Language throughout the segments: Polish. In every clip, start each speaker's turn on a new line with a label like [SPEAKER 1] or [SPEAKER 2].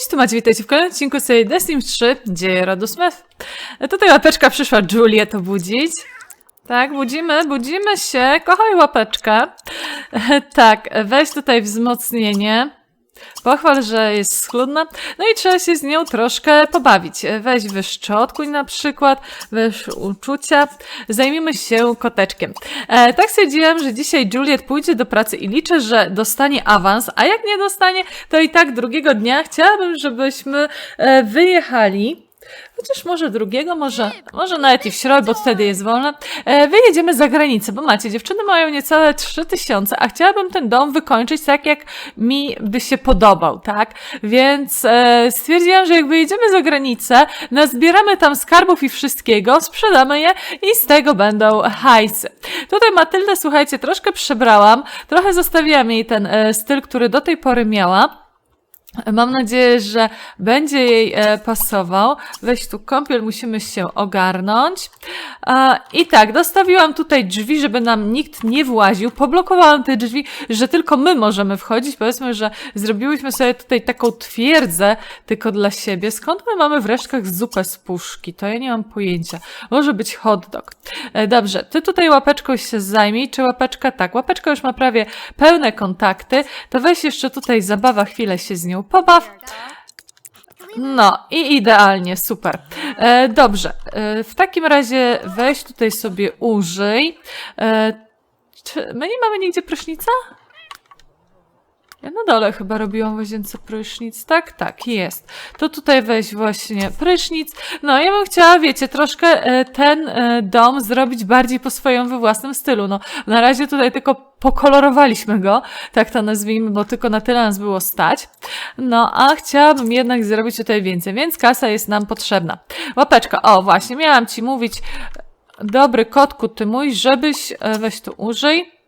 [SPEAKER 1] Cześć, tu Macie, witajcie w kolejnym odcinku serii Destiny 3 Dzieje rodu Smith. E, Tutaj łapeczka przyszła Julię to budzić. Tak, budzimy, budzimy się. Kochaj łapeczkę. Tak, weź tutaj wzmocnienie. Pochwal, że jest schludna. No i trzeba się z nią troszkę pobawić. Weź wyszczotkuj na przykład, weź uczucia. Zajmijmy się koteczkiem. E, tak stwierdziłam, że dzisiaj Juliet pójdzie do pracy i liczę, że dostanie awans, a jak nie dostanie, to i tak drugiego dnia chciałabym, żebyśmy e, wyjechali. Chociaż może drugiego, może, może nawet i w środę, bo wtedy jest wolne. E, wyjedziemy za granicę, bo macie, dziewczyny mają niecałe 3000, a chciałabym ten dom wykończyć tak, jak mi by się podobał, tak? Więc e, stwierdziłam, że jak wyjedziemy za granicę, nazbieramy tam skarbów i wszystkiego, sprzedamy je i z tego będą hajsy. Tutaj Matyldę, słuchajcie, troszkę przebrałam, trochę zostawiłam jej ten e, styl, który do tej pory miała. Mam nadzieję, że będzie jej e, pasował. Weź tu kąpiel, musimy się ogarnąć. I tak, dostawiłam tutaj drzwi, żeby nam nikt nie właził. Poblokowałam te drzwi, że tylko my możemy wchodzić. Powiedzmy, że zrobiłyśmy sobie tutaj taką twierdzę tylko dla siebie. Skąd my mamy w resztkach zupę z puszki? To ja nie mam pojęcia. Może być hot dog. E, dobrze, ty tutaj łapeczką się zajmij. Czy łapeczka? Tak, łapeczka już ma prawie pełne kontakty. To weź jeszcze tutaj zabawa, chwilę się z nią pobaw. No i idealnie, super. E, dobrze, e, w takim razie weź tutaj sobie użyj. E, czy my nie mamy nigdzie prysznica? Ja na dole chyba robiłam w łazience prysznic, tak? Tak, jest. To tutaj weź właśnie prysznic. No, ja bym chciała, wiecie, troszkę e, ten e, dom zrobić bardziej po swoim we własnym stylu. No, na razie tutaj tylko pokolorowaliśmy go, tak to nazwijmy, bo tylko na tyle nas było stać. No, a chciałabym jednak zrobić tutaj więcej, więc kasa jest nam potrzebna. Łapeczka, o właśnie, miałam ci mówić, dobry kotku ty mój, żebyś, e, weź tu użyj.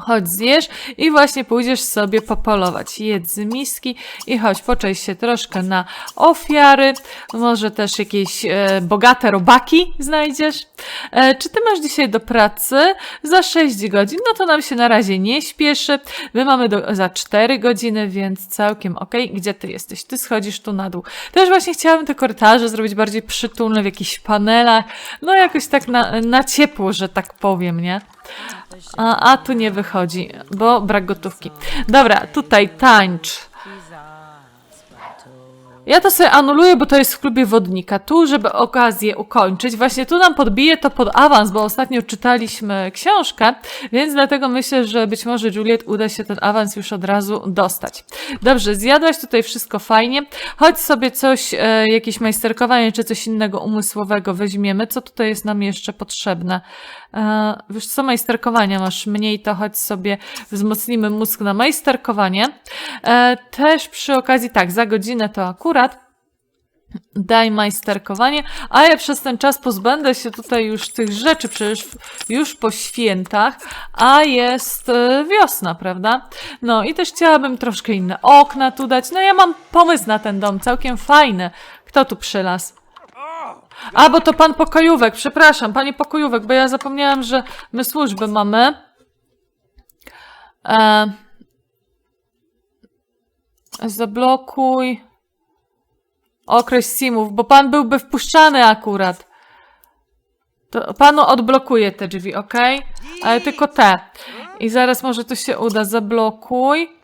[SPEAKER 1] Chodź zjesz i właśnie pójdziesz sobie popolować. Jedz z miski i chodź, poczej się troszkę na ofiary. Może też jakieś e, bogate robaki znajdziesz. E, czy ty masz dzisiaj do pracy za 6 godzin? No to nam się na razie nie śpieszy. My mamy do, za 4 godziny, więc całkiem ok. Gdzie ty jesteś? Ty schodzisz tu na dół. Też właśnie chciałabym te korytarze zrobić bardziej przytulne w jakichś panelach. No jakoś tak na, na ciepło, że tak powiem, nie? A, a tu nie wychodzi, bo brak gotówki. Dobra, tutaj tańcz. Ja to sobie anuluję, bo to jest w klubie wodnika. Tu, żeby okazję ukończyć, właśnie tu nam podbije to pod awans, bo ostatnio czytaliśmy książkę, więc dlatego myślę, że być może Juliet uda się ten awans już od razu dostać. Dobrze, zjadłaś tutaj wszystko fajnie. Chodź sobie coś, e, jakieś majsterkowanie czy coś innego umysłowego weźmiemy. Co tutaj jest nam jeszcze potrzebne? E, wiesz co, majsterkowania masz mniej, to chodź sobie wzmocnimy mózg na majsterkowanie. E, też przy okazji, tak, za godzinę to akurat daj majsterkowanie, a ja przez ten czas pozbędę się tutaj już tych rzeczy, przecież już po świętach, a jest e, wiosna, prawda? No i też chciałabym troszkę inne okna tu dać. No ja mam pomysł na ten dom, całkiem fajny. Kto tu przylas? A, bo to pan pokojówek, przepraszam, panie pokojówek, bo ja zapomniałam, że my służby mamy. E, zablokuj okres simów, bo pan byłby wpuszczany akurat. To panu odblokuję te drzwi, ok? Ale tylko te. I zaraz może to się uda. Zablokuj.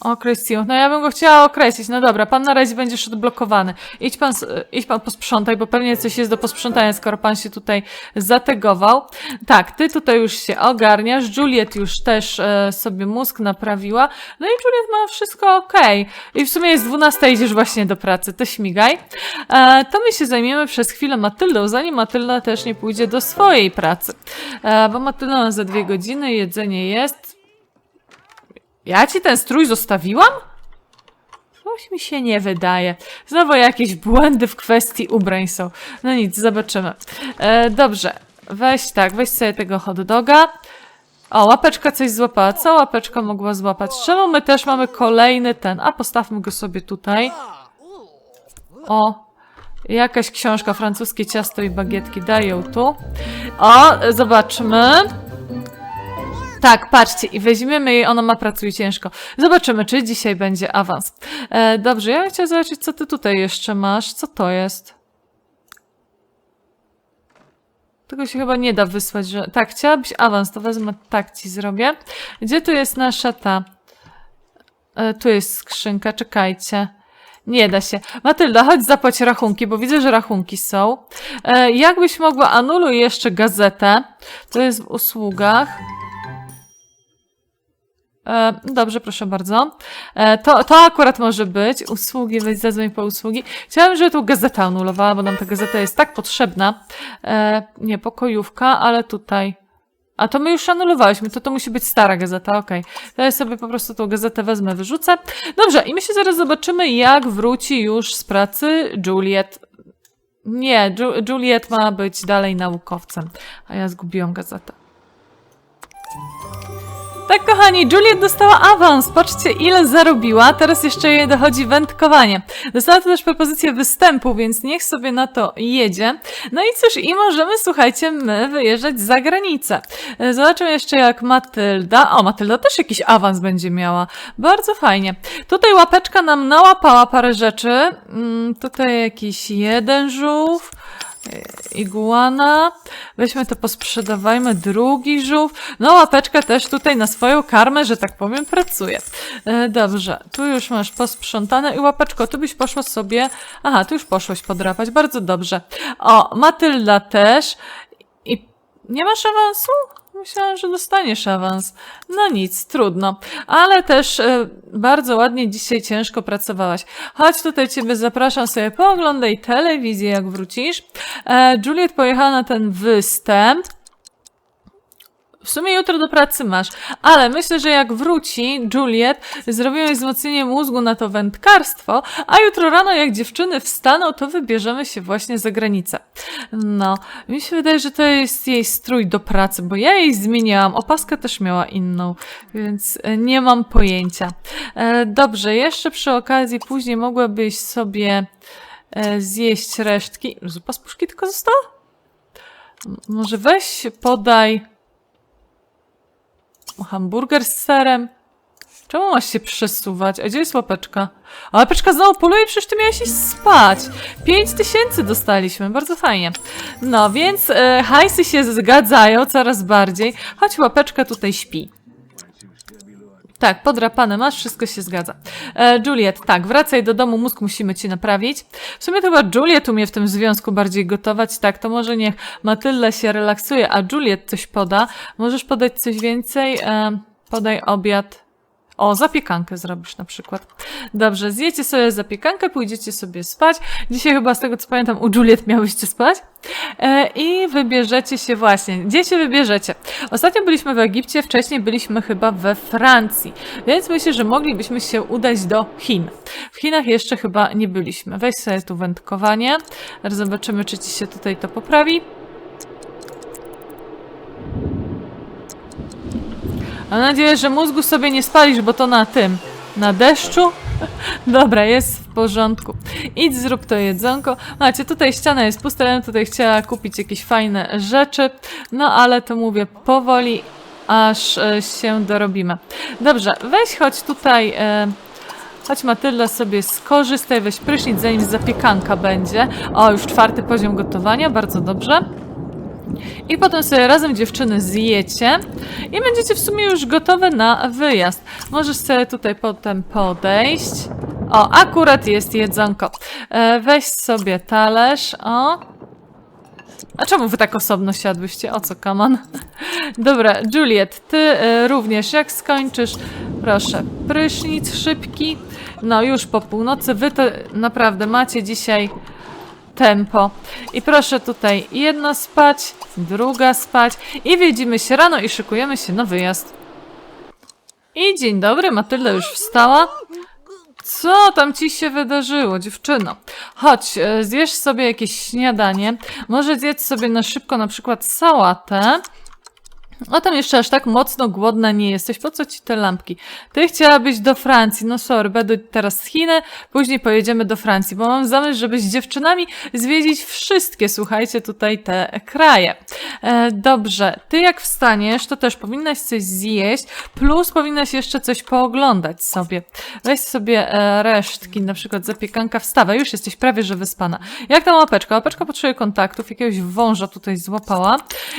[SPEAKER 1] Okres simów. No ja bym go chciała określić. No dobra, pan na razie będziesz odblokowany. Idź pan, s- idź pan posprzątaj, bo pewnie coś jest do posprzątania, skoro pan się tutaj zategował. Tak, ty tutaj już się ogarniasz. Juliet już też e, sobie mózg naprawiła. No i Juliet ma wszystko ok. I w sumie jest 12, idziesz właśnie do pracy, to śmigaj. E, to my się zajmiemy przez chwilę Matyldą, zanim Matylda też nie pójdzie do swojej pracy. E, bo Matylda ma za dwie godziny, jedzenie jest. Ja ci ten strój zostawiłam? Coś mi się nie wydaje. Znowu jakieś błędy w kwestii ubrań są. No nic, zobaczymy. E, dobrze, weź tak, weź sobie tego hot doga. O, łapeczka coś złapała. Co łapeczka mogła złapać? Czemu my też mamy kolejny ten? A postawmy go sobie tutaj. O, jakaś książka, francuskie ciasto i bagietki dają tu. O, zobaczmy. Tak, patrzcie, i weźmiemy jej, ona ma pracuje ciężko. Zobaczymy, czy dzisiaj będzie awans. E, dobrze, ja bym chciała zobaczyć, co ty tutaj jeszcze masz. Co to jest? Tego się chyba nie da wysłać, że... Tak, chciałabyś awans, to wezmę, tak ci zrobię. Gdzie tu jest nasza ta... E, tu jest skrzynka, czekajcie. Nie da się. Matylda, chodź zapłać rachunki, bo widzę, że rachunki są. E, jakbyś mogła, anuluj jeszcze gazetę. To jest w usługach. E, dobrze, proszę bardzo. E, to, to akurat może być. Usługi, weź zadzwoń po usługi. Chciałam, żeby tu gazetę anulowała, bo nam ta gazeta jest tak potrzebna. E, nie, pokojówka, ale tutaj. A to my już anulowaliśmy, to to musi być stara gazeta, okej. To ja sobie po prostu tą gazetę wezmę, wyrzucę. Dobrze, i my się zaraz zobaczymy, jak wróci już z pracy Juliet. Nie, Ju Juliet ma być dalej naukowcem, a ja zgubiłam gazetę. Tak, kochani, Juliet dostała awans. Patrzcie, ile zarobiła. Teraz jeszcze jej dochodzi wędkowanie. Dostała też propozycję występu, więc niech sobie na to jedzie. No i cóż, i możemy, słuchajcie, my wyjeżdżać za granicę. E, Zobaczymy jeszcze jak Matylda. O, Matylda też jakiś awans będzie miała. Bardzo fajnie. Tutaj łapeczka nam nałapała parę rzeczy. Mm, tutaj jakiś jeden żółw iguana. Weźmy to, posprzedawajmy drugi żółw. No, łapeczka też tutaj na swoją karmę, że tak powiem, pracuje. E, dobrze, tu już masz posprzątane i łapeczko, tu byś poszła sobie... Aha, tu już poszłaś podrapać, bardzo dobrze. O, Matylda też. I nie masz awansu? Myślałam, że dostaniesz awans. No nic, trudno. Ale też e, bardzo ładnie dzisiaj ciężko pracowałaś. Chodź tutaj ciebie zapraszam sobie, pooglądaj telewizję jak wrócisz. E, Juliet pojechała na ten występ. W sumie jutro do pracy masz, ale myślę, że jak wróci Juliet, zrobimy wzmocnienie mózgu na to wędkarstwo, a jutro rano jak dziewczyny wstaną, to wybierzemy się właśnie za granicę. No, mi się wydaje, że to jest jej strój do pracy, bo ja jej zmieniałam, opaskę też miała inną, więc e, nie mam pojęcia. E, dobrze, jeszcze przy okazji później mogłabyś sobie e, zjeść resztki. Zupa z puszki tylko została? Może weź, podaj hamburger z serem. Czemu masz się przesuwać? A gdzie jest łapeczka? A łapeczka znowu poluje, przecież ty miałeś iść spać. Pięć tysięcy dostaliśmy, bardzo fajnie. No, więc e, hajsy się zgadzają coraz bardziej. Chodź, łapeczka tutaj śpi. Tak, podrapane masz, wszystko się zgadza. E, Juliet, tak, wracaj do domu, mózg musimy ci naprawić. W sumie to chyba Juliet umie w tym związku bardziej gotować, tak, to może niech Matylda się relaksuje, a Juliet coś poda. Możesz podać coś więcej? E, podaj obiad. O, zapiekankę zrobisz na przykład. Dobrze, zjecie sobie zapiekankę, pójdziecie sobie spać. Dzisiaj chyba z tego co pamiętam u Juliet miałyście spać. E, I wybierzecie się właśnie. Gdzie się wybierzecie? Ostatnio byliśmy w Egipcie, wcześniej byliśmy chyba we Francji, więc myślę, że moglibyśmy się udać do Chin. W Chinach jeszcze chyba nie byliśmy. Weź sobie tu wędkowanie. Zobaczymy, czy ci się tutaj to poprawi. Mam nadzieję, że mózgu sobie nie spalisz, bo to na tym, na deszczu. Dobra, jest w porządku. Idź, zrób to jedzonko. Macie, tutaj ściana jest pusta, ja tutaj chciała kupić jakieś fajne rzeczy. No, ale to mówię powoli, aż e, się dorobimy. Dobrze, weź chodź tutaj... E, Chodź Matylda sobie skorzystaj, weź prysznic, zanim zapiekanka będzie. O, już czwarty poziom gotowania, bardzo dobrze. I potem sobie razem dziewczyny zjecie i będziecie w sumie już gotowe na wyjazd. Możesz sobie tutaj potem podejść. O, akurat jest jedzonko. E, weź sobie talerz. O. A czemu wy tak osobno siadłyście? O co, kaman? Dobra, Juliet, ty e, również jak skończysz, proszę, prysznic szybki. No już po północy, wy to naprawdę macie dzisiaj tempo. I proszę tutaj jedna spać, druga spać i widzimy się rano i szykujemy się na wyjazd. I dzień dobry, Matylda już wstała. Co tam ci się wydarzyło, dziewczyno? Chodź, e, zjesz sobie jakieś śniadanie. Może zjedz sobie na szybko na przykład sałatę. O tam jeszcze aż tak mocno głodna nie jesteś. Po co ci te lampki? Ty chciałabyś do Francji. No sorry, będę teraz z Chiny, później pojedziemy do Francji, bo mam zamysł, żeby z dziewczynami zwiedzić wszystkie, słuchajcie, tutaj te kraje. E, dobrze, ty jak wstaniesz, to też powinnaś coś zjeść, plus powinnaś jeszcze coś pooglądać sobie. Weź sobie e, resztki, na przykład zapiekanka wstawę, już jesteś prawie, że wyspana. Jak tam łapeczka? Łapeczka potrzebuje kontaktów, jakiegoś wąża tutaj złapała.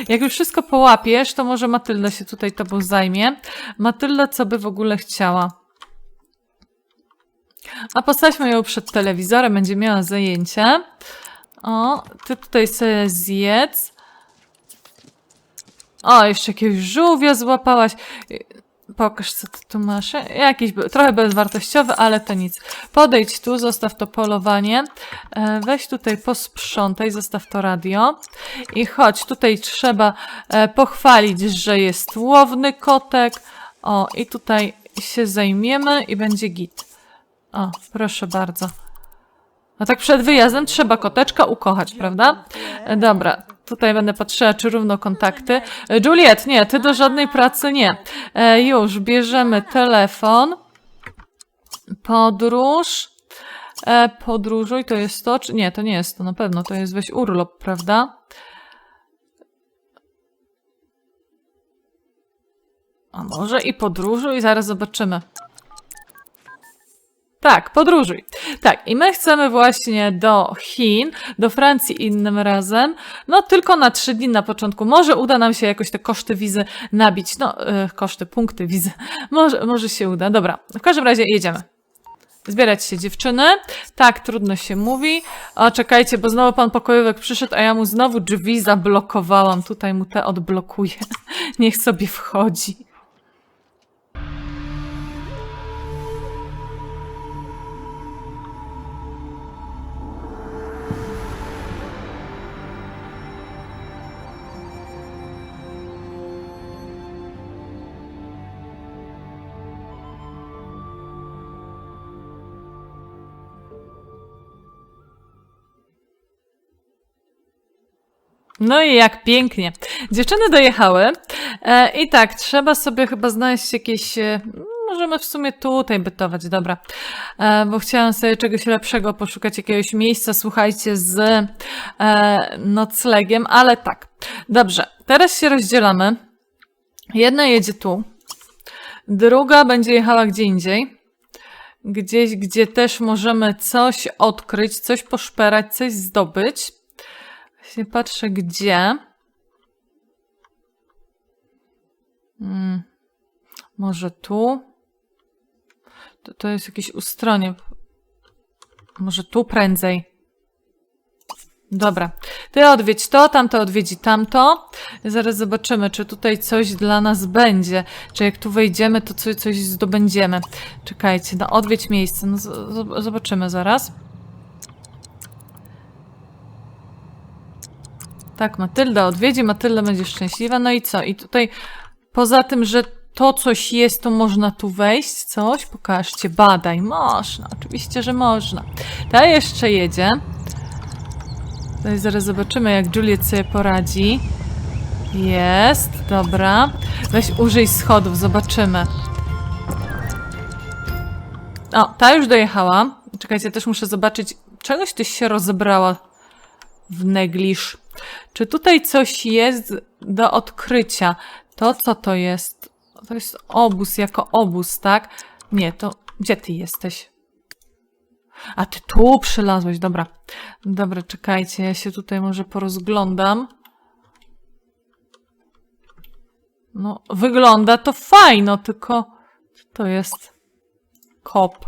[SPEAKER 1] Jak już wszystko połapiesz, to może Matylda się tutaj tobą zajmie. Matylda, co by w ogóle chciała? A postawmy ją przed telewizorem, będzie miała zajęcie. O, ty tutaj sobie zjedz. O, jeszcze jakiegoś żółwia złapałaś. Pokaż, co ty tu masz. Jakiś trochę bezwartościowy, ale to nic. Podejdź tu, zostaw to polowanie. E, weź tutaj posprzątaj, zostaw to radio. I chodź, tutaj trzeba e, pochwalić, że jest łowny kotek. O, i tutaj się zajmiemy i będzie git. O, proszę bardzo. No tak przed wyjazdem trzeba koteczka ukochać, prawda? E, Dobra, tutaj będę patrzyła, czy równo kontakty. E, Juliet, nie, ty do żadnej pracy nie. E, już, bierzemy telefon. Podróż. E, podróżuj, to jest to, czy nie, to nie jest to, na pewno, to jest weź urlop, prawda? A może i podróżuj, zaraz zobaczymy. Tak, podróżuj. Tak, i my chcemy właśnie do Chin, do Francji innym razem. No tylko na trzy dni na początku. Może uda nam się jakoś te koszty wizy nabić. No, e, koszty, punkty wizy. Może, może się uda. Dobra, w każdym razie jedziemy. Zbierać się dziewczyny. Tak, trudno się mówi. O, czekajcie, bo znowu pan pokojówek przyszedł, a ja mu znowu drzwi zablokowałam. Tutaj mu te odblokuję. Niech sobie wchodzi. No i jak pięknie. Dziewczyny dojechały e, i tak, trzeba sobie chyba znaleźć jakieś... E, możemy w sumie tutaj bytować, dobra. E, bo chciałam sobie czegoś lepszego poszukać, jakiegoś miejsca, słuchajcie, z noclegiem, ale tak. Dobrze, teraz się rozdzielamy. Jedna jedzie tu, druga będzie jechała gdzie indziej. Gdzieś, gdzie też możemy coś odkryć, coś poszperać, coś zdobyć. Właśnie patrzę, gdzie. Hmm. Może tu? To, to jest jakieś ustronie. Może tu prędzej. Dobra. Ty odwiedź to, tamto odwiedzi tamto. Zaraz zobaczymy, czy tutaj coś dla nas będzie. Czy jak tu wejdziemy, to coś, coś zdobędziemy. Czekajcie, no odwiedź miejsce. No, zobaczymy zaraz. Tak, Matylda odwiedzi, Matylda będzie szczęśliwa. No i co? I tutaj poza tym, że to coś jest, to można tu wejść, coś? Pokażcie, badaj. Można, oczywiście, że można. Ta jeszcze jedzie. Tutaj zaraz zobaczymy, jak Juliet sobie poradzi. Jest, dobra. Weź użyj schodów, zobaczymy. O, ta już dojechała. Czekajcie, też muszę zobaczyć. Czegoś tyś się rozebrała w negliż. Czy tutaj coś jest do odkrycia? To co to jest? To jest obóz jako obóz, tak? Nie, to gdzie ty jesteś? A ty tu przylazłeś, dobra. Dobra, czekajcie, ja się tutaj może porozglądam. No, wygląda to fajno, tylko to jest kop.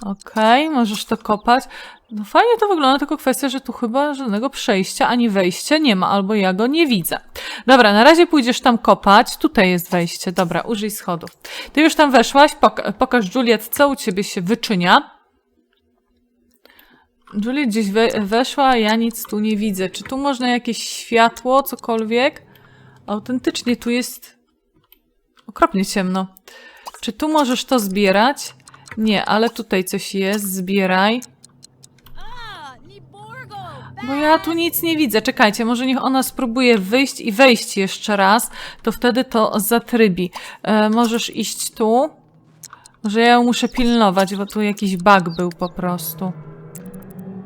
[SPEAKER 1] Okej, możesz to kopać. No fajnie to wygląda, tylko kwestia, że tu chyba żadnego przejścia ani wejścia nie ma, albo ja go nie widzę. Dobra, na razie pójdziesz tam kopać. Tutaj jest wejście. Dobra, użyj schodów. Ty już tam weszłaś. Pok pokaż Juliet, co u ciebie się wyczynia. Juliet gdzieś we weszła, ja nic tu nie widzę. Czy tu można jakieś światło, cokolwiek? Autentycznie tu jest okropnie ciemno. Czy tu możesz to zbierać? Nie, ale tutaj coś jest. Zbieraj. Bo ja tu nic nie widzę. Czekajcie, może niech ona spróbuje wyjść i wejść jeszcze raz, to wtedy to zatrybi. E, możesz iść tu. Może ja ją muszę pilnować, bo tu jakiś bug był po prostu.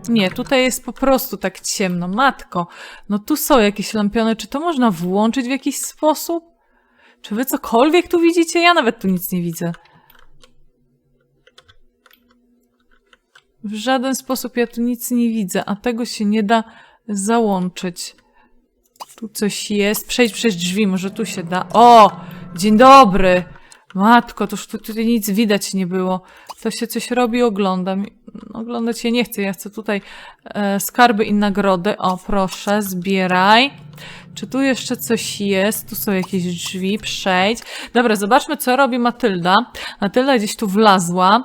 [SPEAKER 1] Nie, tutaj jest po prostu tak ciemno. Matko, no tu są jakieś lampiony. Czy to można włączyć w jakiś sposób? Czy wy cokolwiek tu widzicie? Ja nawet tu nic nie widzę. W żaden sposób ja tu nic nie widzę, a tego się nie da załączyć. Tu coś jest. Przejdź przez drzwi, może tu się da. O! Dzień dobry! Matko, toż tu tutaj nic widać nie było. To się coś robi, oglądam. Oglądać się nie chcę, ja chcę tutaj e, skarby i nagrody. O, proszę, zbieraj. Czy tu jeszcze coś jest? Tu są jakieś drzwi, przejdź. Dobra, zobaczmy, co robi Matylda. Matylda gdzieś tu wlazła.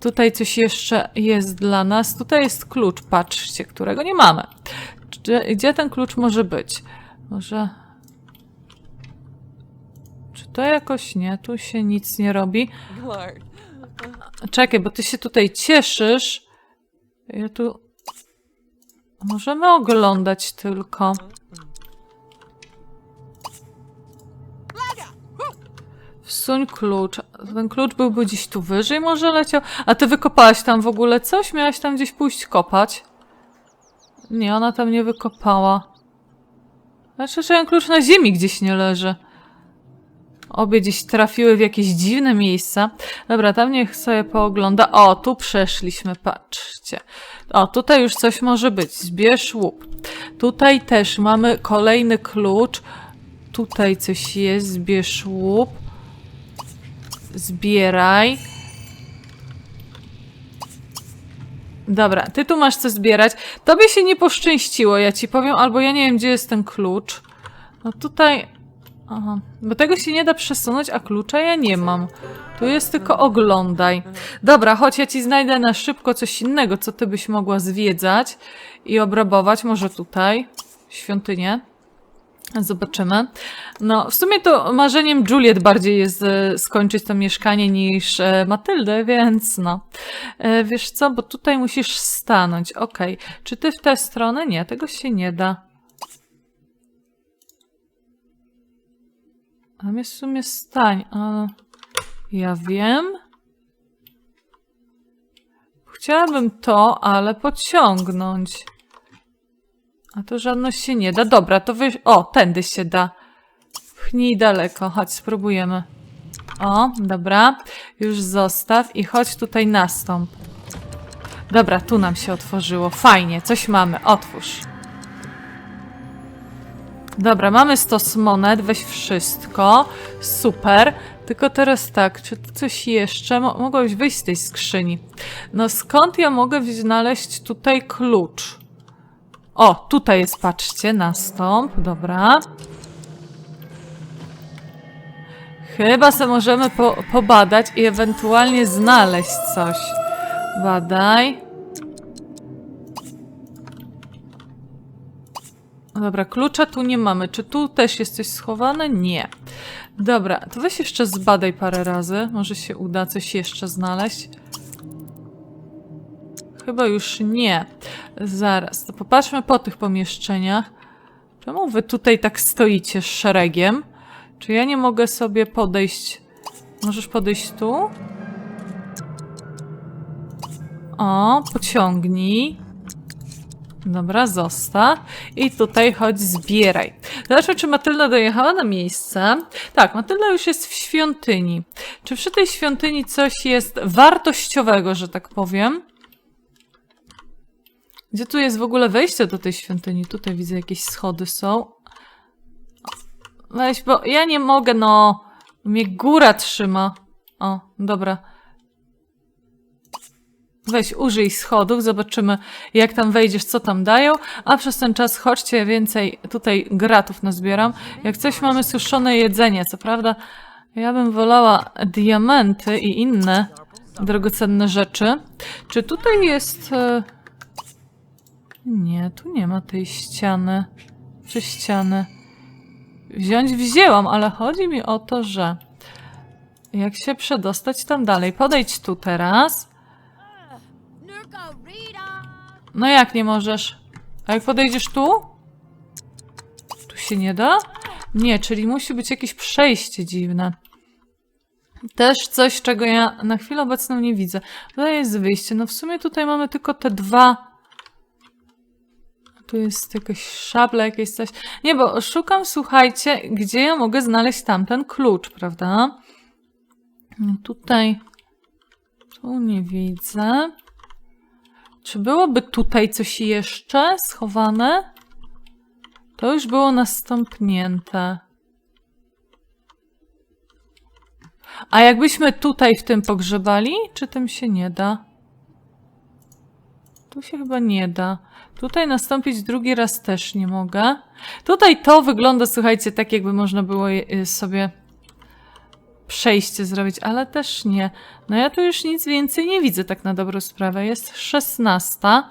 [SPEAKER 1] Tutaj coś jeszcze jest dla nas. Tutaj jest klucz, patrzcie, którego nie mamy. Gdzie, gdzie ten klucz może być? Może... Czy to jakoś nie? Tu się nic nie robi. Czekaj, bo ty się tutaj cieszysz. Ja tu... Możemy oglądać tylko. Wsuń klucz. Ten klucz byłby gdzieś tu wyżej może leciał? A ty wykopałaś tam w ogóle coś? Miałaś tam gdzieś pójść kopać? Nie, ona tam nie wykopała. Znaczy, że ten klucz na ziemi gdzieś nie leży. Obie gdzieś trafiły w jakieś dziwne miejsca. Dobra, tam niech sobie poogląda. O, tu przeszliśmy, patrzcie. O, tutaj już coś może być. Zbierz łup. Tutaj też mamy kolejny klucz. Tutaj coś jest. Zbierz łup. Zbieraj. Dobra, ty tu masz co zbierać. Tobie się nie poszczęściło, ja ci powiem, albo ja nie wiem, gdzie jest ten klucz. No tutaj... Aha, bo tego się nie da przesunąć, a klucza ja nie mam. Tu jest tylko oglądaj. Dobra, chodź, ja ci znajdę na szybko coś innego, co ty byś mogła zwiedzać i obrabować. Może tutaj, świątynię. Zobaczymy. No, w sumie to marzeniem Juliet bardziej jest e, skończyć to mieszkanie niż e, Matyldę, więc no. E, wiesz co, bo tutaj musisz stanąć. Okej. Czy ty w tę stronę? Nie, tego się nie da. A mnie w sumie stań. A, ja wiem. Chciałabym to, ale pociągnąć. A to żadno się nie da. Dobra, to weź... O, tędy się da. Pchnij daleko. Chodź, spróbujemy. O, dobra. Już zostaw i chodź tutaj nastąp. Dobra, tu nam się otworzyło. Fajnie, coś mamy. Otwórz. Dobra, mamy stos monet, weź wszystko. Super. Tylko teraz tak, czy coś jeszcze? Mo mogłabyś wyjść z tej skrzyni. No skąd ja mogę znaleźć tutaj klucz? O, tutaj jest, patrzcie, nastąp. Dobra. Chyba se możemy po pobadać i ewentualnie znaleźć coś. Badaj. Dobra, klucza tu nie mamy. Czy tu też jest coś schowane? Nie. Dobra, to weź jeszcze zbadaj parę razy. Może się uda coś jeszcze znaleźć. Chyba już nie. Zaraz, to popatrzmy po tych pomieszczeniach. Czemu wy tutaj tak stoicie z szeregiem? Czy ja nie mogę sobie podejść? Możesz podejść tu? O, pociągnij. Dobra, zostaw. I tutaj chodź, zbieraj. Zobaczmy, czy Matylda dojechała na miejsce. Tak, Matylda już jest w świątyni. Czy przy tej świątyni coś jest wartościowego, że tak powiem? Gdzie tu jest w ogóle wejście do tej świątyni? Tutaj widzę jakieś schody są. Weź, bo ja nie mogę, no. Mnie góra trzyma. O, dobra. Weź, użyj schodów, zobaczymy jak tam wejdziesz, co tam dają, a przez ten czas chodźcie, więcej tutaj gratów nazbieram. Jak coś mamy suszone jedzenie, co prawda ja bym wolała diamenty i inne drogocenne rzeczy. Czy tutaj jest... e, Nie, tu nie ma tej ściany. Czy ściany? Wziąć wzięłam, ale chodzi mi o to, że jak się przedostać tam dalej. Podejdź tu teraz. No jak nie możesz? A jak podejdziesz tu? Tu się nie da? Nie, czyli musi być jakieś przejście dziwne. Też coś, czego ja na chwilę obecną nie widzę. Tutaj jest wyjście. No w sumie tutaj mamy tylko te dwa. Tu jest jakaś szabla, jakieś coś. Nie, bo szukam, słuchajcie, gdzie ja mogę znaleźć tamten klucz, prawda? No Tutaj. Tu nie widzę. Czy byłoby tutaj coś jeszcze schowane? To już było nastąpnięte. A jakbyśmy tutaj w tym pogrzebali, czy tym się nie da? Tu się chyba nie da. Tutaj nastąpić drugi raz też nie mogę. Tutaj to wygląda, słuchajcie, tak jakby można było y, sobie przejście zrobić, ale też nie. No ja tu już nic więcej nie widzę tak na dobrą sprawę. Jest 16. No,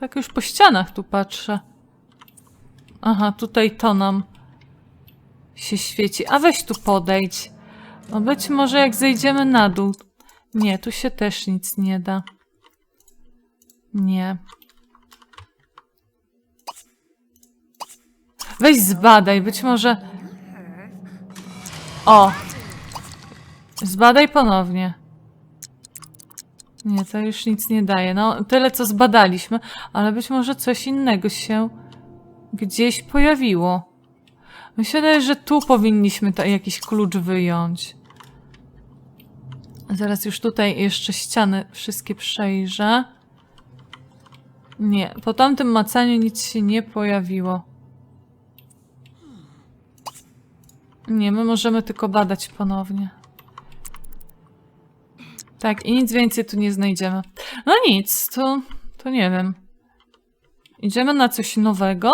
[SPEAKER 1] tak już po ścianach tu patrzę. Aha, tutaj to nam się świeci. A weź tu podejdź. No być może jak zejdziemy na dół. Nie, tu się też nic nie da. Nie. Weź zbadaj, być może... O! Zbadaj ponownie. Nie, to już nic nie daje. No, tyle co zbadaliśmy, ale być może coś innego się gdzieś pojawiło. Myślę, że tu powinniśmy to jakiś klucz wyjąć. Zaraz już tutaj jeszcze ściany wszystkie przejrzę. Nie, po tamtym macaniu nic się nie pojawiło. Nie, my możemy tylko badać ponownie. Tak, i nic więcej tu nie znajdziemy. No nic, to, to nie wiem. Idziemy na coś nowego?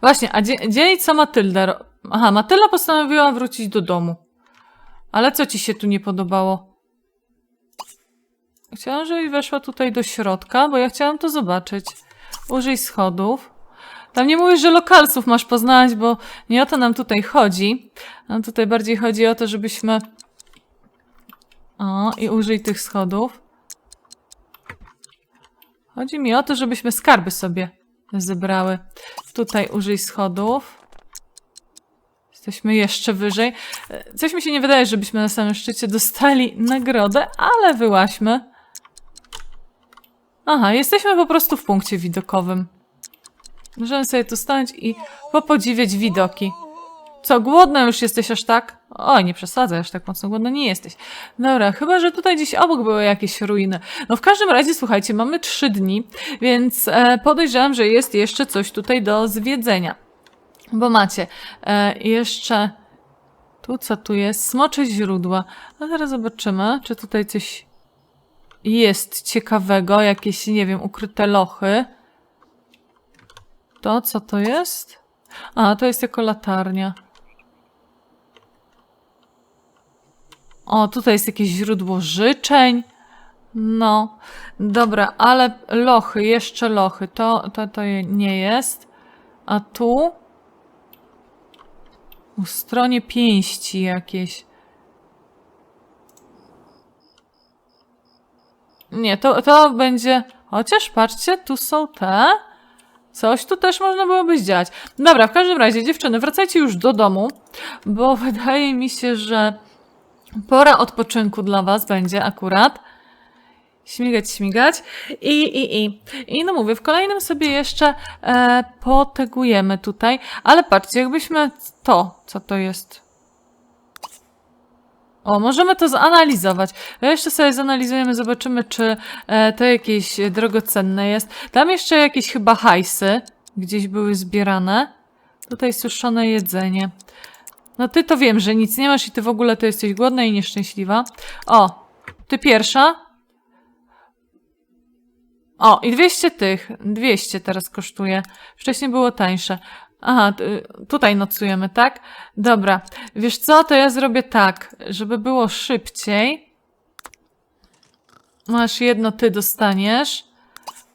[SPEAKER 1] Właśnie, a dzie- dzieli co Matylda. Aha, Matylda postanowiła wrócić do domu. Ale co ci się tu nie podobało? Chciałam, żebyś weszła tutaj do środka, bo ja chciałam to zobaczyć. Użyj schodów. Tam nie mówisz, że lokalców masz poznać, bo nie o to nam tutaj chodzi. Nam tutaj bardziej chodzi o to, żebyśmy... O, i użyj tych schodów. Chodzi mi o to, żebyśmy skarby sobie zebrały. Tutaj użyj schodów. Jesteśmy jeszcze wyżej. Coś mi się nie wydaje, żebyśmy na samym szczycie dostali nagrodę, ale wyłaśmy. Aha, jesteśmy po prostu w punkcie widokowym. Możemy sobie tu stanąć i popodziwiać widoki. Co, głodna już jesteś aż tak? Oj, nie przesadzaj, aż tak mocno głodna nie jesteś. Dobra, chyba, że tutaj gdzieś obok były jakieś ruiny. No w każdym razie, słuchajcie, mamy trzy dni, więc e, podejrzewam, że jest jeszcze coś tutaj do zwiedzenia. Bo macie e, jeszcze... Tu co tu jest? Smocze źródła. A zaraz zobaczymy, czy tutaj coś jest ciekawego. Jakieś, nie wiem, ukryte lochy. To, co to jest? A, to jest jako latarnia. O, tutaj jest jakieś źródło życzeń. No, dobra, ale lochy, jeszcze lochy, to, to, to nie jest. A tu? U stronie pięści jakieś. Nie, to, to będzie... Chociaż patrzcie, tu są te... Coś tu też można byłoby zdziałać. Dobra, w każdym razie, dziewczyny, wracajcie już do domu, bo wydaje mi się, że pora odpoczynku dla was będzie akurat. Śmigać, śmigać. I, i, i. I no mówię, w kolejnym sobie jeszcze e, potegujemy tutaj, ale patrzcie, jakbyśmy to, co to jest. O, możemy to zanalizować. Jeszcze sobie zanalizujemy, zobaczymy, czy e, to jakieś drogocenne jest. Tam jeszcze jakieś chyba hajsy gdzieś były zbierane. Tutaj suszone jedzenie. No ty to wiem, że nic nie masz i ty w ogóle to jesteś głodna i nieszczęśliwa. O, ty pierwsza. O, i 200 tych. 200 teraz kosztuje. Wcześniej było tańsze. Aha, tutaj nocujemy, tak? Dobra. Wiesz co, to ja zrobię tak, żeby było szybciej. Masz jedno, ty dostaniesz.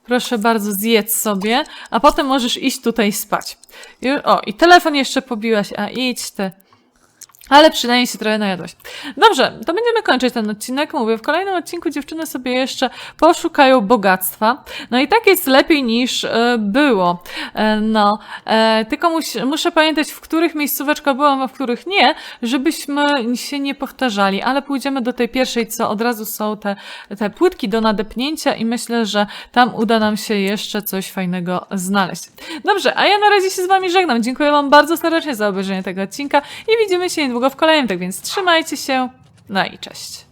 [SPEAKER 1] Proszę bardzo, zjedz sobie, a potem możesz iść tutaj spać. O, i telefon jeszcze pobiłaś, a idź ty. Ale przynajmniej się trochę najadłaś. Dobrze, to będziemy kończyć ten odcinek. Mówię, w kolejnym odcinku dziewczyny sobie jeszcze poszukają bogactwa. No i tak jest lepiej niż e, było. E, no, e, tylko mus, muszę pamiętać, w których miejscóweczkach byłam, a w których nie, żebyśmy się nie powtarzali. Ale pójdziemy do tej pierwszej, co od razu są te, te płytki do nadepnięcia i myślę, że tam uda nam się jeszcze coś fajnego znaleźć. Dobrze, a ja na razie się z Wami żegnam. Dziękuję Wam bardzo serdecznie za obejrzenie tego odcinka i widzimy się niedługo w kolejnym, tak więc trzymajcie się. No i cześć.